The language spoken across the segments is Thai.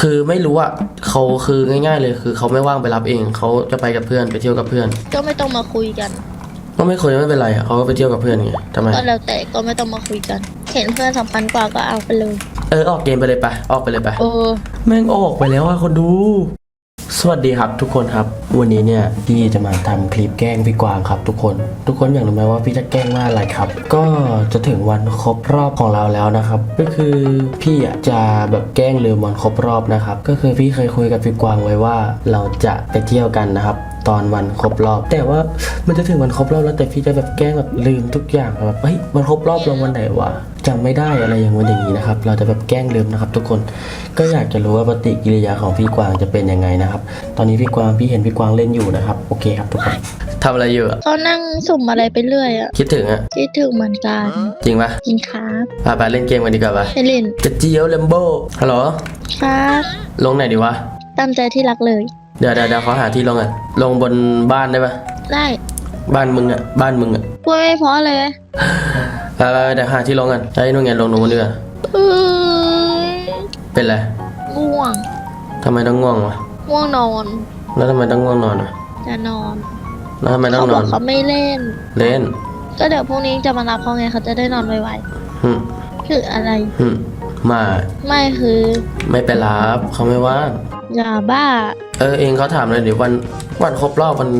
คือไม่รู้อะเขาคือง่าย ๆ เลยคือเขาไม่ว่างไปรับเองเขาจะไปกับเพื่อนไปเที่ยวกับเพื่อน ก็ไม่ต้องมาคุยกันก็ไม่คุยไม่เป็นไรอะเขาก็ไปเที่ยวกับเพื่อนไงทำไมก็แล้วแต่ก็ไม่ต้องมาคุยกัน เห็นเพื่อนสำคัญกว่าก็เอาไปเลย เออออกเกมไปเลยไปออกไปเลยไปเออ แม่งออกไปแล้วอะคนดู สวัสดีครับทุกคนครับ วันนี้เนี่ยพี่จะมาทำคลิปแกล้งพี่กวางครับ ทุกคน ทุกคนอยากรู้ไหมว่าพี่จะแกล้งว่าอะไรครับ ก็จะถึงวันครบรอบของเราแล้วนะครับ ก็คือพี่จะแบบแกล้งลืมวันครบรอบนะครับ ก็คือพี่เคยคุยกับพี่กวางไว้ว่าเราจะไปเที่ยวกันนะครับตอนวันครบรอบ แต่ว่ามันจะถึงวันครบรอบแล้วแต่พี่จะแบบแกล้งแบบลืมทุกอย่างแบบเฮ้ยวันครบรอบเราวันไหนวะ จำไม่ได้อะไรอย่างวันอย่างนี้นะครับ เราจะแบบแกล้งลืมนะครับ ทุกคนก็อยากจะรู้ว่าปฏิกิริยาของพี่กวางจะเป็นยังไงนะครับ ตอนนี้พี่กวางพี่เห็นพี่กวางเล่นอยู่นะครับ โอเคครับทุกคนทำอะไรอยู่อะเขานั่งสุ่มอะไรไปเรื่อยอะคิดถึงอะคิดถึงเหมือนกันจริงปะจริงครับพาไปเล่นเกมกันดีกว่าปะไปเล่นกระเจียวเลมโบฮัลโหลครับลงไหนดีวะตามใจที่รักเลย เดี๋ยวเดี๋ยวเดี๋ยวเขาหาที่ลงอะลงบนบ้านได้ปะได้ บ้านมึงอะบ้านมึงอะพูดไม่เพราะเลย ไปไปไปเดี๋ยวหาที่ลงกันไอ้นู่นไงลงตรงนู้นดีกว่าเอ้ยเป็นไรง่วงทำไมต้องง่วงวะง่วงนอนแล้วทำไมต้องง่วงนอนอะจะนอนแล้วทำไมต้องเขานบออนกเขาไม่เล่น เล่นก็เดี๋ยวพรุ่งนี้จะมารับเขาไงเขาจะได้นอนไวหึๆคืออะไร หึมาไม่คือไม่ไปรับเขาไม่ว่างอย่าบ้าเออเองเขาถามเลยดิวันวันครบรอบวัน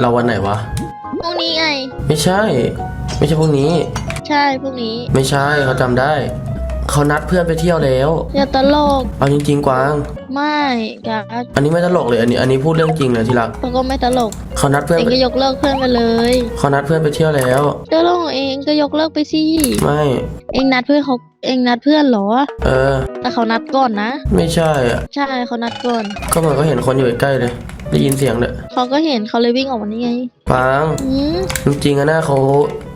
เราวันไหนวะ พรุ่งนี้ไงไม่ใช่ ไม่ใช่พรุ่งนี้ ใช่พรุ่งนี้ไม่ใช่เขาจำได้ เขานัดเพื่อนไปเที่ยวแล้ว อย่าตลกเอาจริงๆกวาง ไม่กัดอันนี้ไม่ตลกเลยอันนี้ อันนี้พูดเรื่องจริงเลยที่รักเขาก็ไม่ตลกเขานัดเพื่อนเองไปก็ยกเลิกเพื่อนไปเลยเขานัดเพื่อนไปเที่ยวแล้วเรื่องของเองก็ยกเลิกไปสิไม่ เองนัดเพื่อนเขาเองนัดเพื่อนเหรอ เออ แต่เขานัดก่อนนะ ไม่ใช่อะ ใช่เขานัดก่อน ก็เหมือนก็เห็นคนอยู่ใกล้ๆเลย ได้ยินเสียงเลยเขาก็เห็นเขาเลยวิ่งออกมานี่ไงกวางอืมจริงๆอะนะเขา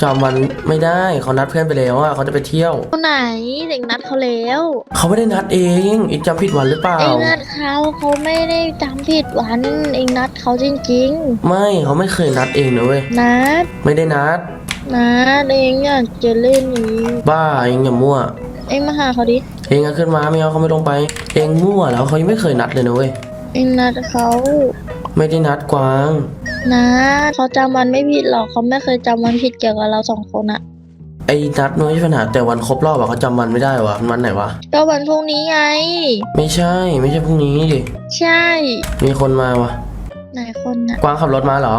จำวันไม่ได้เขานัดเพื่อนไปแล้วอะเขาจะไปเที่ยว คนไหนเด็กนัดเขาแล้วเขาไม่ได้นัดเองอีกจำผิดวันหรือเปล่า เองนัดเขาเขาไม่ได้จำผิดวันเองนัดเขาจริงไม่เขาไม่เคยนัดเองนะเว้ยๆนัดไม่ได้นัด นัดเองอยากจะเล่นอย่างนี้บ้าเองอย่ามั่ว เองมาหาเขาดิเองอะขึ้นมาไม่เอาเขาไม่ลงไป เองมั่วแล้วเขายังไม่เคยนัดเลยนะเว้ย เองนัดเขาไม่ได้นัดกวางนัดเขาจำวันไม่ผิดหรอกเขาไม่เคยจำวันผิดเกี่ยวกับเราสองคนอะไอ้นัดน้อยปัญหาแต่วันครบรอบอะเขาจำวันไม่ได้วะมันวันไหนวะ ก็วันพรุ่งนี้ไง ไม่ใช่ ไม่ใช่พรุ่งนี้ดิ ใช่ มีคนมาวะไหนคนน่ะกวางขับรถมาเหรอ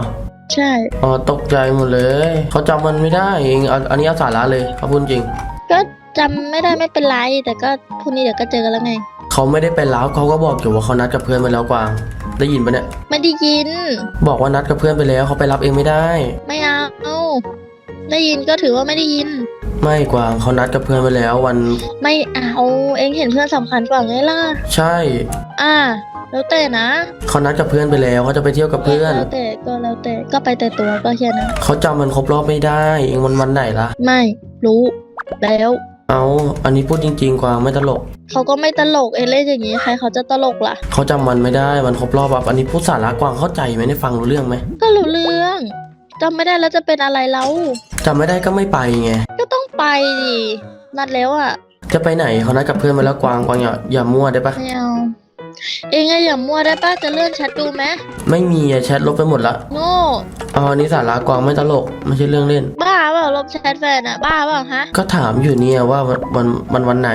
ใช่ อ๋อตกใจหมดเลย เขาจำมันไม่ได้เองเอาอันนี้เอาสาระเลยเขาพูดจริง ก็ จำไม่ได้ไม่เป็นไรแต่ก็พรุ่งนี้เดี๋ยวก็เจอกันแล้วไง เขาไม่ได้ไปแล้วเขาก็บอกอยู่ว่าเขานัดกับเพื่อนไปแล้วกวาง ได้ยินปะเนี่ย ไม่ได้ยิน บอกว่านัดกับเพื่อนไปแล้วเขาไปรับเองไม่ได้ ไม่เอา ได้ยินก็ถือว่าไม่ได้ยิน ไม่กวางเขานัดกับเพื่อนไปแล้ววัน ไม่เอาเองเห็นเพื่อนสำคัญกว่าไงล่ะ ใช่ อ่า แล้วแต่นะเขานัดกับเพื่อนไปแล้วเขาจะไปเที่ยวกับเพื่อน แล้วแต่ก็แล้วแต่ก็ไปแต่ตัวก็แค่นั้นเขาจำมันครบรอบไม่ได้ เองวันวันไหนล่ะ ไม่รู้แล้ว เอาอันนี้พูดจริงๆกวางไม่ตลก เขาก็ไม่ตลกเองเล่นอย่างนี้ใครเขาจะตลกล่ะ เขาจำมันไม่ได้วันครบรอบแบบอันนี้พูดสาระกวางเข้าใจไหมได้ฟังรู้เรื่องไหมก็รู้เรื่องจำไม่ได้แล้วจะเป็นอะไรแล้วจำไม่ได้ก็ไม่ไปไง ก็ต้องไปดินัดแล้วอะ จะไปไหนเขานัดกับเพื่อนไปแล้วกวางกวางอย่าอย่ามั่วได้ปะไม่เอา เองอะอย่ามั่วได้ป้าจะเลื่อนแชทดูไหมไม่มีอะแชทลบไปหมดละโง่เอาอันนี้สาระกวางไม่ตลกไม่ใช่เรื่องเล่น บ้าเปล่าลบแชทแฟนอะบ้าเปล่าฮะ ก็ถามอยู่เนี่ยว่าวันวันวันวันไหน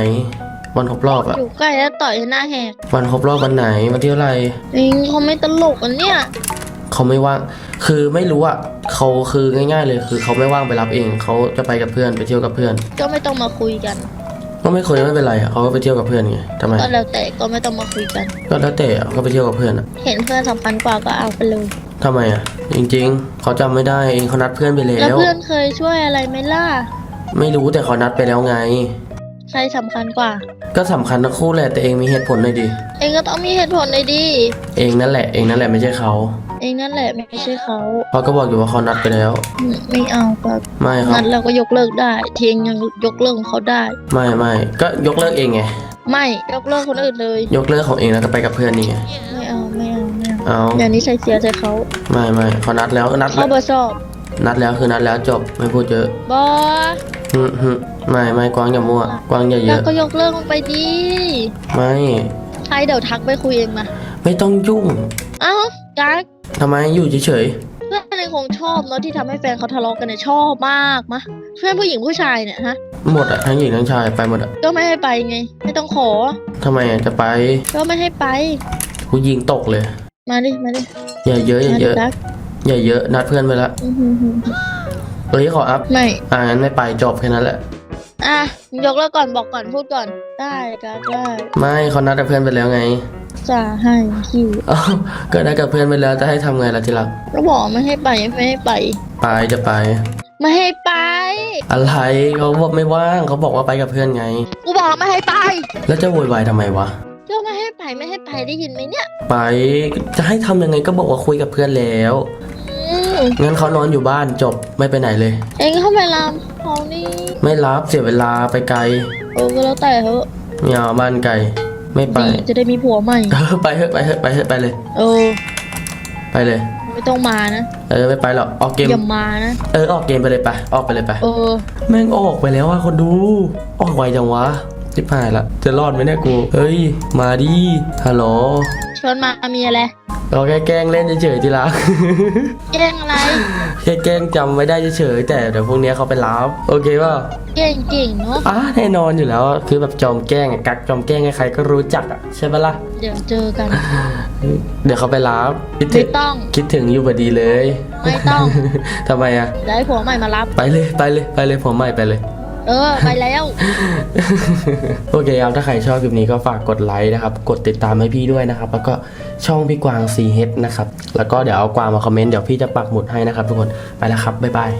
วันครบรอบอะอยู่ใกล้แล้วต่อยให้หน้าแหกวันครบรอบวันไหนวันที่เท่าไหร่เองเขาไม่ตลกอันเนี้ยเขาไม่ว่าง คือไม่รู้อะเขาคือง่าย ๆ เลยคือเขาไม่ว่างไปรับเองเขาจะไปกับเพื่อนไปเที่ยวกับเพื่อน ก็ไม่ต้องมาคุยกัน ก็ไม่คุยไม่เป็นไรอะเขาก็ไปเที่ยวกับเพื่อนไงทำไมก็แล้วแต่ก็ไม่ต้องมาคุยกัน ก็แล้วแต่อะก็ไปเที่ยวกับเพื่อนอะเห็นเพื่อนสำคัญกว่าก็เอาไปเลยทำไมอะจริง ๆ เขาจำไม่ได้เองเขานัดเพื่อนไปแล้แล้ววเพื่อนเคยช่วยอะไรไหมล่ะ ไม่รู้แต่เขานัดไปแล้วไง ใครสำคัญกว่า ก็สำคัญทั้งคู่แหละแต่เองมีเหตุผลหน่อยดิ เองก็ต้องมีเหตุผลเลยดิ เองนั่นแหละเองนั่นแหละไม่ใช่เขา เองนั่นแหละไม่ใช่เขาเขาก็บอกอยู่ว่าเขานัดไปแล้วอืมไม่เอาก็ไม่ครับนัดเราก็ยกเลิกได้ เทียงยังยกเลิกของเขาได้ ไม่ไม่ก็ยกเลิกเองไง ไม่ยกเลิกคนอื่นเลย ยกเลิกของเองแล้วก็ไปกับเพื่อนนี่ไง ไม่เอาไม่เอาไม่เอาเอาอย่างนี้ใส่เสียใจเขาไม่ไม่เขานัดแล้วนัดเขาแล้วเบอร์สอบนัดแล้วคือนัดแล้วจบไม่พูดเยอะบอฮึไม่ไม่กวางอย่ามั่วกวางอย่าเยแล้วอะก็ยกเลิกลงไปดีไม่ใครเดี๋ยวทักไปคุยเองมาไม่ต้องยุ่งเอ้ากัก ทำไมอยู่เฉยเพื่อนเองคงชอบเนาะที่ทำให้แฟนเขาทะเลาะกันเนี่ยชอบมากมะเพื่อนผู้หญิงผู้ชายเนี่ยฮะ ๆหมดอะทั้งหญิงทั้งชายไปหมดอะก็ไม่ให้ไปไง ไม่ต้องขอ ทำไมอะจะไปก็ไม่ให้ไป กูยิงตกเลย มาดิ มาดิอย่าเยอะอย่ามาเยดิอะกักอย่าเยอะนัดเพื่อนไปแล้วอื้อหือหือเอ้ยขออัพไม่ อ่างั้นไม่ไปจบแค่นั้นแหละ อะยกเลิกก่อนบอกก่อนพูดก่อน ได้กักได้ไม่เขานัดกับเพื่อนไปแล้วไงจะให้คิวอ้าวก็นัดกับเพื่อนไปแล้วจะให้ทำไงล่ะทีหลังก็บอกไม่ให้ไปไม่ให้ไป ไปจะไป ไม่ให้ไป อะไรเขาบอกไม่ว่างเขาบอกว่าไปกับเพื่อนไง กูบอกไม่ให้ไปแล้วจะโวยวายทำไมวะก็ไม่ให้ไปไม่ให้ไปได้ยินไหมเนี่ย ไปจะให้ทำยังไงก็บอกว่าคุยกับเพื่อนแล้วอืม งั้นเขานอนอยู่บ้านจบไม่ไปไหนเลย เองเข้าไปรามเขานี่ไม่รับเสียเวลาไปไกลเออก็แล้วแต่เถอะไม่เอาบ้านไกลไม่ไป ดีจะได้มีผัวใหม่ เออไปเถอะไปเถอะไปเถอะไปเลย เออ ไปเลย ไม่ต้องมานะเออไม่ไปหรอกออกเกมอย่ามานะ เออออกเกมไปเลยไปออกไปเลยไปเออ แม่งออกไปแล้วอะคนดู ออกไวจังวะทิพายละจะรอดไหมเนี่ยกูเฮ้ยมาดิฮัลโหลชวนมามีอะไร เราแค่แกล้งเล่นเฉยๆทีละแกล้งอะไรแค่แกล้งจำไม่ได้เฉยๆแต่เดี๋ยวพวกเนี้ยเขาไปรับโอเคเปล่าเก่งเก่งเนาะอะแน่นอนอยู่แล้วคือแบบจอมแกล้งอะกักจอมแกล้งใครๆก็รู้จักอะใช่ปะล่ะเดี๋ยวเจอกัน เดี๋ยวเขาไปรับคิดถึไม่งต้อง คิดถึงอยู่พอดีเลยไม่ต้องทำไมอะเดี๋ยวให้ผัวใหม่มารับ ไปเลยไปเลยไปเลยผมใหม่ไปเลย เออ ไปแล้ว โอเคครับ ถ้าใครชอบคลิปนี้ก็ฝากกดไลค์นะครับ กดติดตามให้พี่ด้วยนะครับ แล้วก็ช่องพี่กวาง c h นะครับ แล้วก็เดี๋ยวเอากวางมาคอมเมนต์ เดี๋ยวพี่จะปักหมุดให้นะครับทุกคน ไปแล้วครับ บ๊ายบาย